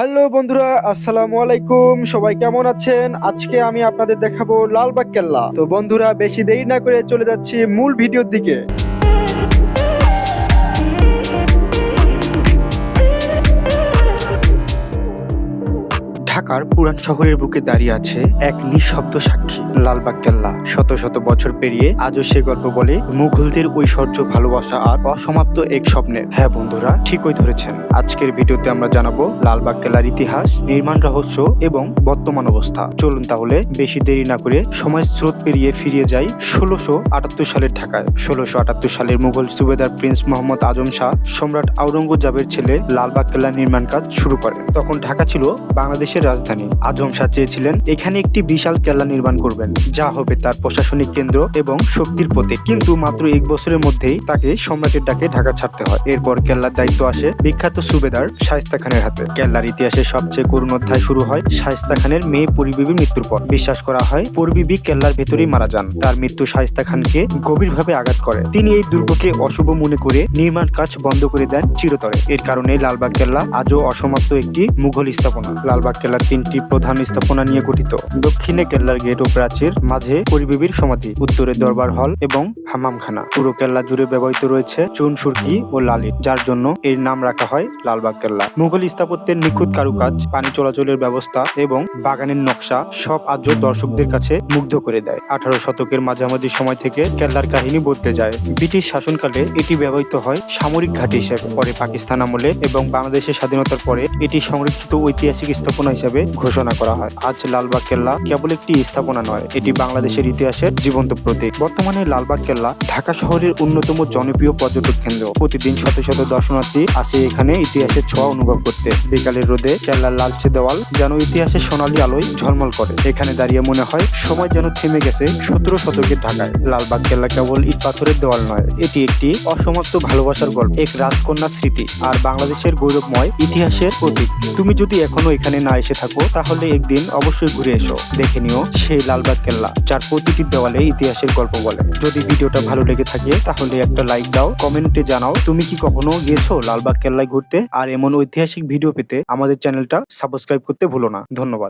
Hello বন্ধুরা, আসসালামু আলাইকুম। সবাই কেমন আছেন? আজকে আমি আপনাদের দেখাবো লালবাগ কেল্লা। তো বন্ধুরা, বেশি দেরি না করে চলে যাচ্ছি মূল ভিডিওর দিকে। ঢাকার পুরান শহরের বুকে দাঁড়িয়ে আছে এক নিঃশব্দ সাক্ষী। লালবাগ কেল্লা। শত শত বছর পেরিয়ে আজও সে গল্প বলে, মুঘলদের ঐশ্বর্য, ভালোবাসা আর অসমাপ্ত এক স্বপ্নের। হ্যাঁ বন্ধুরা, ঠিকই ধরেছেন। আজকের ভিডিওতে আমরা জানাব লালবাগ কেল্লার ইতিহাস, নির্মাণ রহস্য এবং বর্তমান অবস্থা। চলুন তাহলে বেশি দেরি না করে সময় স্রোত পেরিয়ে ফিরিয়ে যাই ষোলোশো আটাত্তর সালের ঢাকায়। ষোলোশো আটাত্তর সালের মুঘল সুবেদার প্রিন্স মোহাম্মদ আজম শাহ, সম্রাট আওরঙ্গজেবের ছেলে লালবাগ কেল্লা নির্মাণ কাজ শুরু করেন। তখন ঢাকা ছিল বাংলাদেশের রাজধানী। আজম শাহ চেয়েছিলেন, এখানে একটি বিশাল কেল্লা নির্মাণ করবেন, যা হবে তার প্রশাসনিক কেন্দ্র এবং শক্তির প্রতীক কিন্তু মাত্র এক বছরের মধ্যেই তাকে সম্রাটের ডাকে ঢাকা ছাড়তে হয়। এরপর কেল্লার দায়িত্ব আসে বিখ্যাত সুবেদার শায়েস্তা খানের হাতে। কেল্লার ইতিহাসে সবচেয়ে করুণ অধ্যায় শুরু হয় শায়েস্তা খানের মেয়ে পরিবিবির মৃত্যুর পর। বিশ্বাস করা হয় পরিবিবি কেল্লার ভেতরেই মারা যান। তার মৃত্যু শায়েস্তা খানকে গভীরভাবে আঘাত করে। তিনি এই দুর্গকে অশুভ মনে করে নির্মাণ কাজ বন্ধ করে দেন চিরতরে। এর কারণে লালবাগ কেল্লা আজও অসমাপ্ত একটি মুঘল স্থাপনা। লালবাগ কেল্লার তিনটি প্রধান স্থাপনা নিয়ে গঠিত। দক্ষিণে কেল্লার গেট ও প্রাচীর, মাঝে পরিবিবির সমাধি, উত্তরে দরবার হল এবং হামামখানা। পুরো কেল্লা জুড়ে ব্যবহৃত রয়েছে চুন, সুরকি ও লালিত যার জন্য এর নাম রাখা হয় লালবাগ কেল্লা। মুঘল স্থাপত্যের নিখুঁত কারুকাজ, পানি চলাচলের ব্যবস্থা এবং বাগানের নকশা সব আজও দর্শকদের কাছে মুগ্ধ করে দেয়। আঠারো শতকের মাঝামাঝি সময় থেকে কেল্লার কাহিনী বদলে যায়। ব্রিটিশ শাসনকালে এটি ব্যবহৃত হয় সামরিক ঘাঁটি হিসেবে। পরে পাকিস্তান আমলে এবং বাংলাদেশের স্বাধীনতার পরে এটি সংরক্ষিত ঐতিহাসিক স্থাপনা হিসেবে ঘোষণা করা হয়। আজ লালবাগ কেল্লা কেবল একটি স্থাপনা নয়, এটি বাংলাদেশের ইতিহাসের জীবন্ত প্রতীক। বর্তমানে লালবাগ কেল্লা ঢাকা শহরের অন্যতম জনপ্রিয় পর্যটক কেন্দ্র। প্রতিদিন শত শত দর্শনার্থী আসে এখানে ইতিহাসের ছোঁয়া অনুভব করতে। বিকালের রোদে কেল্লার লালচে দেওয়াল যেন ইতিহাসের সোনালী আলোয় ঝলমল করে। এখানে দাঁড়িয়ে মনে হয় সময় যেন থেমে গেছে সতেরো শতকের ঢাকায়। লালবাগ কেল্লা কেবল ইট পাথরের দেওয়াল নয়, এটি একটি অসমাপ্ত ভালোবাসার গল্প। এক রাজকন্যার স্মৃতি আর বাংলাদেশের গৌরবময় ইতিহাসের প্রতীক। তুমি যদি এখনও এখানে না এসে থাকো, তাহলে একদিন অবশ্যই ঘুরে এসো। দেখে নিও সেই লালবাগ কেল্লা, যার প্রতিটি দেওয়ালে ইতিহাসের গল্প বলে। যদি ভিডিওটা ভালো লেগে থাকে, তাহলে একটা লাইক দাও, কমেন্টে জানাও, তুমি কি কখনো গিয়েছো লালবাগ কেল্লায় ঘুরতে? আর এমন ঐতিহাসিক ভিডিও পেতে আমাদের চ্যানেলটা সাবস্ক্রাইব করতে ভুলো না। ধন্যবাদ।